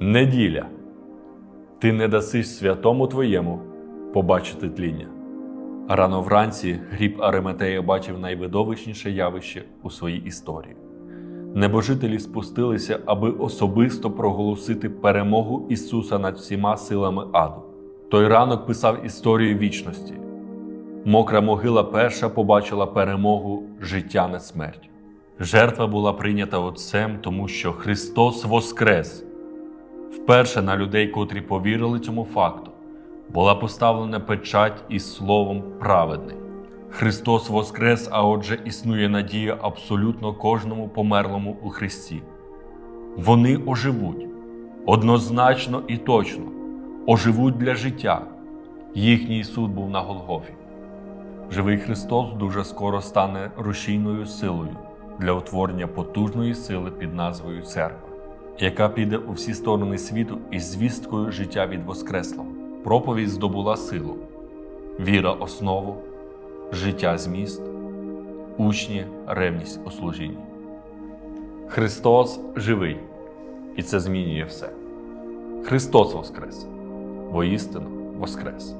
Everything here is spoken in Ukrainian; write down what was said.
Неділя. Ти не даси святому твоєму побачити тління. Рано вранці гріб Ареметея бачив найвидовищніше явище у своїй історії. Небожителі спустилися, аби особисто проголосити перемогу Ісуса над всіма силами аду. Той ранок писав історію вічності. Мокра могила перша побачила перемогу життя над смертю. Жертва була прийнята Отцем, тому що Христос воскрес. Вперше на людей, котрі повірили цьому факту, була поставлена печать із словом праведний. Христос воскрес, а отже, існує надія абсолютно кожному померлому у Христі. Вони оживуть однозначно і точно, оживуть для життя. Їхній суд був на Голгофі. Живий Христос дуже скоро стане рушійною силою для утворення потужної сили під назвою Церква, яка піде у всі сторони світу із звісткою життя від Воскреслого. Проповідь здобула силу, віра основу, життя зміст, учні ревність у служінні. Христос живий, і це змінює все. Христос Воскрес, воістину Воскрес.